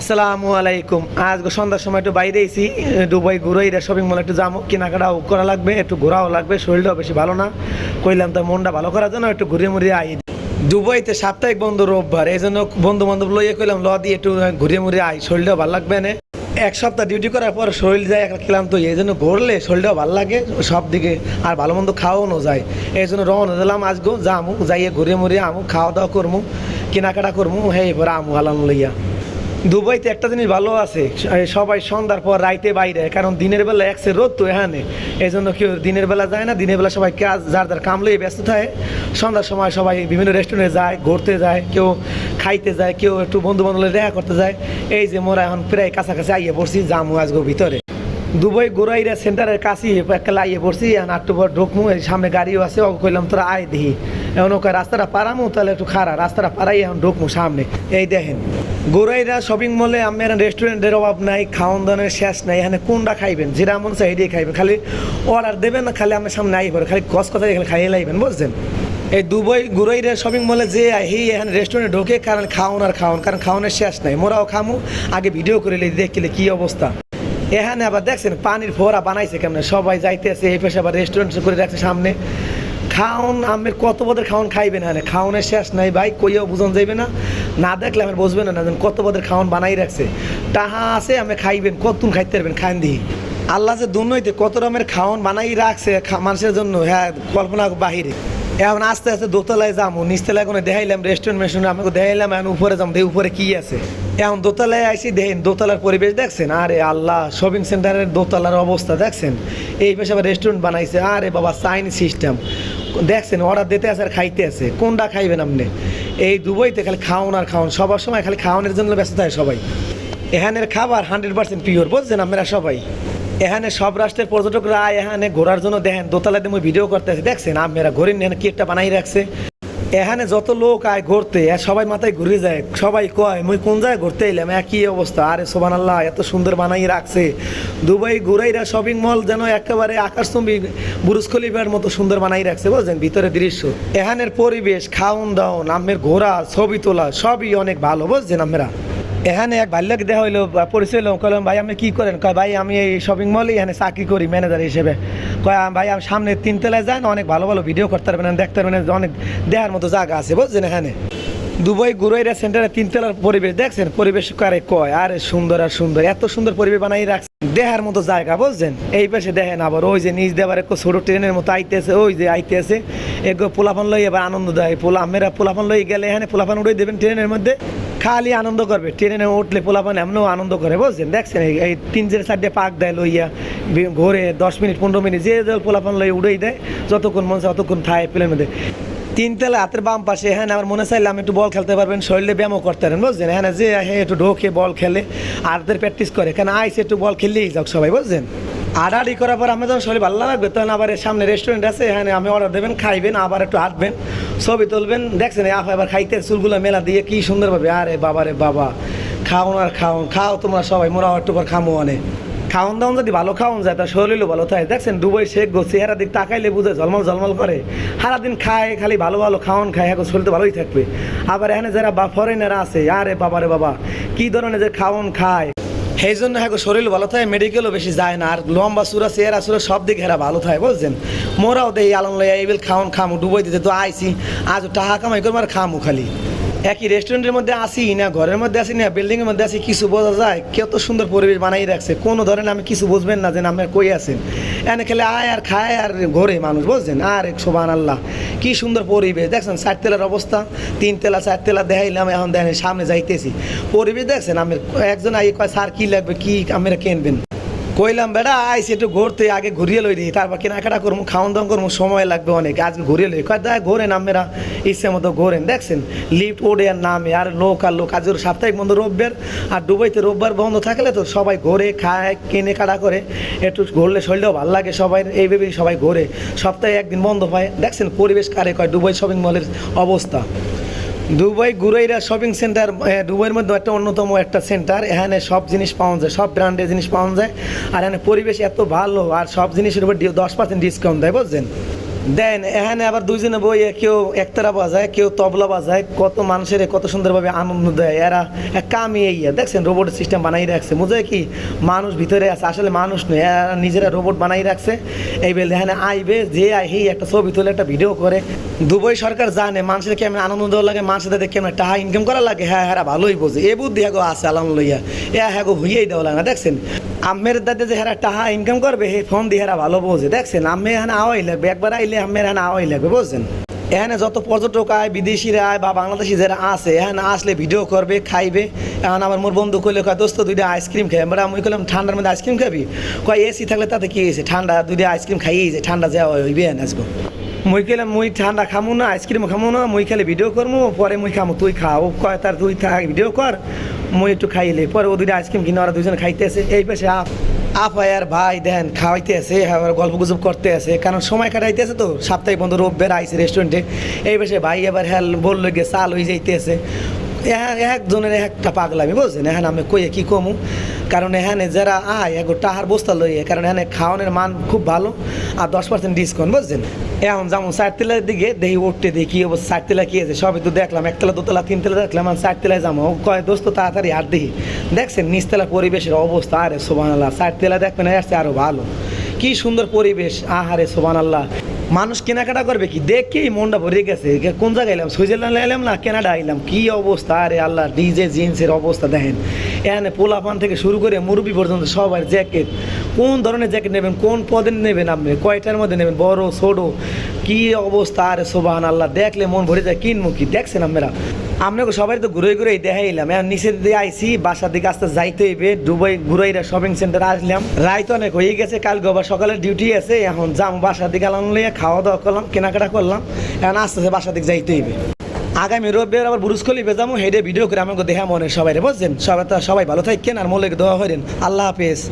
আসসালামু আলাইকুম। আজ সন্ধ্যার সময় একটু বাইরে এসি দুবাই ঘুরে শপিং মলে একটু যাব, কেনাকাটাও করা লাগবে, একটু ঘোরাও লাগবে, শরীরটাও বেশি ভালো না। কইলাম তো মনটা ভালো করার জন্য একটু ঘুরে মুড়িয়ে আই দুবাইতে সাপ্তাহিক বন্ধু রোববার এই জন্য বন্ধু বান্ধব লইয়ে কইলাম, ল দিয়ে একটু ঘুরে মুড়ে আই, শরীরটাও ভালো লাগবে না। এক সপ্তাহ ডিউটি করার পর শরীর যায় একটা খেলাম তো এই জন্য ঘুরলে শরীরটাও ভালো লাগে, সব দিকে আর ভালো মন্দ খাওয়ানো যায়। এই জন্য রওনা দিলাম আজগো যামু, যাইয়ে ঘুরে মুড়ে আমু খাওয়া দাওয়া করমু, কেনাকাটা করমু হে এবার আমু আলাম লইয়া। দুবাইতে একটা জিনিস ভালো আছে সবাই সন্ধ্যার পর রাইতে বাইরে, কারণ দিনের বেলা একসে রোদ তো এখানে। এই জন্য কেউ দিনের বেলা যায় না, দিনের বেলা সবাই কাজ, যার যার কাম ব্যস্ত থাকে। সন্ধ্যার সময় সবাই বিভিন্ন রেস্টুরেন্টে যায়, ঘুরতে যায়, কেউ খাইতে যায়, কেউ একটু বন্ধু বান্ধবের দেখা করতে যায়। এই যে মোরা এখন প্রায় কাছাকাছি আইয়ে পড়ছি জামু আজগো ভিতরে। দুবাই গোরাইরা সেন্টারের কাছে একটা লাইয়ে পড়ছি এখন আটটু পর ঢুকমু সামনে গাড়িও আছে ও কইলাম, তোরা আয় দেখি। এখন ওকে রাস্তাটা পারামু, তাহলে একটু খারাপ রাস্তাটা পারাই এখন ঢুকমু সামনে। এই দেখেন, গোরাইরা শপিং মলে আমি রেস্টুরেন্টের অভাব নাই খাওয়ান দাওয়ানের শেষ নাই, এখানে কোনটা খাইবেন? যেটা মন চাই এটাই খাইবেন, খালি অর্ডার দেবেন না, খালি আমার সামনে আই পড়ে খালি গছ কথা এখানে খাইয়ে লাইবেন, বুঝছেন? এই দুবাই গুরাইরা শপিং মলে যে হি এখানে রেস্টুরেন্টে ঢোকে, কারণ খাওয়ান আর খাওয়ান, কারণ খাওয়ানোর শেষ নাই, মোরাও খামু, আগে ভিডিও করে দেখলে কি অবস্থা। এখানে আবার দেখছেন পানির ফোয়ারা বানাইছে কেমন? সবাই যাইতেছে, এই পাশে আবার রেস্টুরেন্ট করে রাখছে সামনে। খাওন আমের কত পদের খাওন খাইবেন এখানে। খাওনের শেষ নাই, ভাই, কইও বুঝন যাইবে না। না দেখলে আমার বুঝবেন না কত পদের খাওন বানাই রাখছে। টাহা আছে, আমি খাইবেন কতক্ষণ খাইতে পারবেন খান দিই আল্লাহ যে দুর্নইতে কত রকমের খাওন বানাই রাখছে মানুষের জন্য হ্যাঁ কল্পনা বাহিরে। এখন আস্তে আস্তে দোতলায় যাব নিচতলায় কোনো দেখাইলাম রেস্টুরেন্ট মেশন আমাকে দেখাইলাম, এখন উপরে যাব দেখি উপরে কি আছে। এখন দোতলায় আইসি, দেখেন দোতলার পরিবেশ দেখছেন? আরে আল্লাহ শপিং সেন্টারের দোতলার অবস্থা দেখছেন? এই পাশে আবার রেস্টুরেন্ট বানাইছে, আরে বাবা চাইনিজ সিস্টেম দেখছেন অর্ডার দিতে আছে আর খাইতে আছে। কোনটা খাইবেন আপনি? এই দুবইতে খালি খাওন আর খাওন, সবার সময় খালি খাওয়ানোর জন্য ব্যস্ত থাকে সবাই। এখানের খাবার হান্ড্রেড পার্সেন্ট পিওর বুঝছেন আপনারা সবাই? এখানে সব রাষ্ট্রের পর্যটকরা এখানে ঘোরার জন্য দেখেন দোতলাতে মুই ভিডিও করতেছে। দেখছেন? আপনারা ঘুরেন এখানে কি একটা বানাই রাখছে। এখানে যত লোক আয় ঘুরতে সবাই মাথায় ঘুরে যায়। সবাই কয়, মুই কোন জায়গায় ঘুরতে এলাম? একই অবস্থা। আরে সোবান আল্লাহ এত সুন্দর বানাই রাখছে। দুবাই ঘুরাইরা শপিং মল যেন একেবারে আকাশচুম্বী বুরুজ খলিফার মতো সুন্দর বানাই রাখছে বুঝলেন ভিতরে দৃশ্য। এখানের পরিবেশ খাওন দাওন আমের ঘোরা, ছবি তোলা, সবই অনেক ভালো, বুঝছেন আমরা এখানে এক ভাল্যক দেখা হইল পরিচয় হইল, কইলাম, ভাই, আপনি কি করেন? কয়, ভাই, আমি এই শপিং মলে এখানে চাকরি করি ম্যানেজার হিসেবে। কয়, ভাই, আমি সামনে তিনতলায় যান, অনেক ভালো ভালো ভিডিও করতে পারবেন দেখতে পারবেন, অনেক দেখার মতো জায়গা আছে, বুঝছেন এখানে? দুবাই গুরাইরা সেন্টারে তিনতলার পরিবেশ, দেখছেন? পরিবেশ কারে কয়, আরে সুন্দর আর সুন্দর, এত সুন্দর পরিবেশ বানাই রাখছে দেহার মতো জায়গা, বুঝছেন? এই পাশে দেখেন আবার, ওই যে নিজ দেবার একটু ছোট ট্রেনের মতো আইতেছে, ওই যে আইতেছে, এগো পোলাপান লই এবার আনন্দ দেয় পোলা, আমেরা পোলাপান লই গেলে এখানে পোলাপান উড়ে দেবেন ট্রেনের মধ্যে। খালি আনন্দ করবে। ট্রেনে উঠলে পোলাপান এমনও আনন্দ করে, বুঝছেন? দেখছেন, এই- তিন যে চারটে পাক দেয় লইয়া ঘোরে দশ মিনিট, পনেরো মিনিট, যে জল পোলাপান লই উড়েই দেয়, যতক্ষণ মন ততক্ষণ থায় প্লেনের মধ্যে। তিনতলা হাতের বাম পাশে হ্যাঁ আমার মনে চাইলাম একটু বল খেলতে পারবেন, শরীরে ব্যায়ামও করতে পারেন, বুঝছেন? হ্যাঁ যে হ্যাঁ একটু ঢোকে, বল খেলে, আর প্র্যাকটিস করে। কেন, আইসে একটু বল খেললেই যাক সবাই, বুঝছেন? আড়াআড়ি করার পর আমি যখন শরীর ভালো লাগবে, তখন আবার সামনে রেস্টুরেন্ট আছে, এখানে আমি অর্ডার দেবেন, খাইবেন, আবার একটু হাঁটবেন, ছবি তুলবেন। দেখছেন আফ এবার খাইতে, চুলগুলো মেলা দিয়ে কি সুন্দরভাবে আরে বাবা রে বাবা খাওন আর খাওন খাও তোমরা সবাই মোরাও একটু পর খামো অনেক খাওন দাওন যদি ভালো খাওন যায় তা শরীরও ভালো থাকে। দেখছেন, দুবাই শেখ গো, চেহারা দিক তাকাইলে বুঝে ঝলমল ঝলমল করে। সারাদিন খায়, খালি ভালো ভালো খাওয়ান খায় এখন শরীর তো ভালোই থাকবে। আবার এখানে যারা বা ফরেনার আছে, আরে বাবা রে বাবা, কি ধরনের যে খাওয়ান খায়। সেই জন্য হ্যাঁ শরীর ভালো থাকে মেডিকেলও বেশি যায় না। আর লম্বা সুরা চেয়ারা সুরা সব দিকে হেরা ভালো থাকে, বুঝছেন? মোরাও দেই, আলম লইয়া এইবিল খাওন, খামু, ডুবই দিতে তো আইসি আজ টাকা কামাই করব আর খামু খালি। একই রেস্টুরেন্টের মধ্যে আসি না, ঘরের মধ্যে আসি না বিল্ডিংয়ের মধ্যে আসি কিছু বোঝা যায়। কত সুন্দর পরিবেশ বানাই রাখছে। কোনো ধরেন আমি কিছু বুঝবেন না যে আপনার কই আছেন? এনে খেলে আয় আর খায় আর ঘরে মানুষ, বুঝছেন? আর এক সোবান আল্লাহ কি সুন্দর পরিবেশ। দেখছেন চার তেলার অবস্থা তিন তেলা চার তেলা দেখাইলাম, এখন দেখেন সামনে যাইতেছি। পরিবেশ দেখছেন আমি একজন আই কয় সার কি লাগবে? কি আমরা কিনবেন? কইলাম, বেড়া, আইসি একটু ঘুরতে, আগে ঘুরিয়ে লই দিই, তারপর কেনাকাটা করব খাওয়ান দাওয়া করব সময় লাগবে অনেক আজকে ঘুরিয়ে লই কয়, দেখ, ঘোরেন আমেরা ইচ্ছে মতো ঘোরেন, দেখছেন? লিফট ওড়ে আর নামে, আর লোক আর লোক, আজ সাপ্তাহিক বন্ধ, রোববার, আর দুবাইতে রোববার বন্ধ থাকলে তো সবাই ঘোরে, খায় কেনে কাটা করে, একটু ঘুরলে শরীরটাও ভালো লাগে সবাই এইভাবেই সবাই ঘোরে, সপ্তাহে একদিন বন্ধ পায়। দেখছেন, পরিবেশ কারে কয়, দুবাই শপিং মলের অবস্থা। দুবাই গুরাইরা শপিং সেন্টার দুবাইয়ের মধ্যে একটা অন্যতম একটা সেন্টার এখানে সব জিনিস পাওয়া যায়, সব ব্র্যান্ডের জিনিস পাওয়া যায়। আর এখানে পরিবেশ এত ভালো, আর সব জিনিসের উপর দশ পার্সেন্ট ডিসকাউন্ট দেয়, বুঝছেন? দেন এখানে আবার দুইজনে বই কেউ একতারা বাজায়, কেউ তবলা বাজায়, কত মানুষের কত সুন্দরভাবে আনন্দ দেয়। এরা কামি ইয়া দেখছেন? রোবট সিস্টেম বানাই রাখছে। বুঝে কি? মানুষ ভিতরে আছে, আসলে মানুষ নয়, এরা নিজেরা রোবট বানাই রাখছে। এই বেল এখানে আইবে যে আই, হি একটা ছবি তুলে একটা ভিডিও করে। দুবাই সরকার জানে মানুষের কেমন আনন্দ দেওয়া লাগে, মানুষের তাদের কেমন টাকা ইনকাম করা লাগে। হ্যাঁ হ্যাঁ ভালোই বোঝে। এ বুদ্ধি হ্যাঁ আছে আলাম লইয়া এ হ্যাঁ হইয়াই দেওয়া লাগে না, দেখছেন? আমের দাদা যে হেরা টাকা ইনকাম করবে, হে ফোন দিয়ে হেরা ভালো বোঝে, দেখছেন? আমি এখানে আওয়াই লাগবে, একবার আইলে আমের এখানে আওয়াই লাগবে, বুঝছেন? এখানে যত পর্যটক আয়, বিদেশিরা আয় বা বাংলাদেশি যারা আছে, এখানে আসলে ভিডিও করবে, খাইবে। এখন আমার মোর বন্ধু কইলে, কয় দোস্ত, দুইটা আইসক্রিম খাই আমরা আমি কইলাম ঠান্ডার মধ্যে আইসক্রিম খাবি? কয় এসি থাকলে তাতে কি হয়েছে? ঠান্ডা, দুইটা আইসক্রিম খাইয়ে যে ঠান্ডা যাওয়া হইবে আজকে। মুই কইলাম, মুই ঠান্ডা খামু না আইসক্রিম খামু না, মুই খালি ভিডিও করব পরে মুই খামু, তুই খা। ও কয়, তার তুই থাক, ভিডিও কর, মুই একটু খাইলে পরে ও দুইটা আইসক্রিম কিনে, ওরা দুজন খাইতেছে। এই পাশে আপ আপা আর ভাই দেন খাওয়াইতে আছে, আবার গল্প গুজব করতে আছে, কারণ সময় কাটাইতে আছে তো, সাপ্তাহিক বন্ধু রোববার আইসে রেস্টুরেন্টে এই বেশে ভাই এবার হ্যাঁ বলল গিয়ে চাল হয়ে যাইতে আছে একজনের একটা পাগলামি, বুঝছেন? এখন আমি কইয়ে কি কমু? কারণ এখানে যারা আয়, এগো টাহার বস্তা লইয়ে, কারণ এখানে খাওয়ানোর মান খুব ভালো, আর দশ পার্সেন্ট ডিসকাউন্ট বুঝছেন? এখন যেমন চারতলার দিকে দেখি উঠতে দেখি অবস্থা, চারতলা কি আছে? সবই তো দেখলাম, একতলা, দুতলা তিন তিনতলা দেখলাম আমি চারতলায় যাব। কয়, দোস্ত, তাড়াতাড়ি আর দেখি। দেখছেন, নিচতলা পরিবেশের অবস্থা, আরে সোবান আল্লাহ চারতলা দেখবেন আসছে আরও ভালো। কি সুন্দর পরিবেশ, আহারে সোবান আল্লাহ মানুষ কেনাকাটা করবে কি? দেখেই মনটা ভরে গেছে। কোন জায়গায় এলাম? সুইজারল্যান্ড এলাম না, কেনাডা এলাম? কি অবস্থা? আরে আল্লাহ ডিজে জিন্সের অবস্থা দেখেন। এখানে পোলাপান থেকে শুরু করে মুরব্বী পর্যন্ত সবার জ্যাকেট। কোন ধরনের জ্যাকেট নেবেন, কোন পদে নেবেন আপনি, কয়টার মধ্যে নেবেন, বড়, ছোট, কি অবস্থা? আরে সোবাহান আল্লাহ দেখলে মন ভরে যায় কিনবো কি? দেখছেন আপনারা? আপনাকে সবাই তো ঘুরে ঘুরে দেখাইলাম। এখন নিচের দিয়ে আইসি বাসার দিকে আস্তে যাইতে হইবে দুবাই ঘুরাইরা শপিং সেন্টারে আসলাম। রাইত অনেক হয়ে গেছে, কাল আবার সকালে ডিউটি আছে, এখন যাম বাসার দিকে আলাম লইয়া খাওয়া দাওয়া করলাম, কেনাকাটা করলাম, এখন আস্তে আস্তে বাসার দিকে যাইতে হইবে। আগামী রবিবার আবার বুরুজ কলিবে যাব হেডে ভিডিও করে আমাকে দেখা মনে সবাই বুঝছেন? সবাই তো সবাই ভালো থাকেন আর মৌলিক দোয়া করেন। আল্লাহ হাফেজ।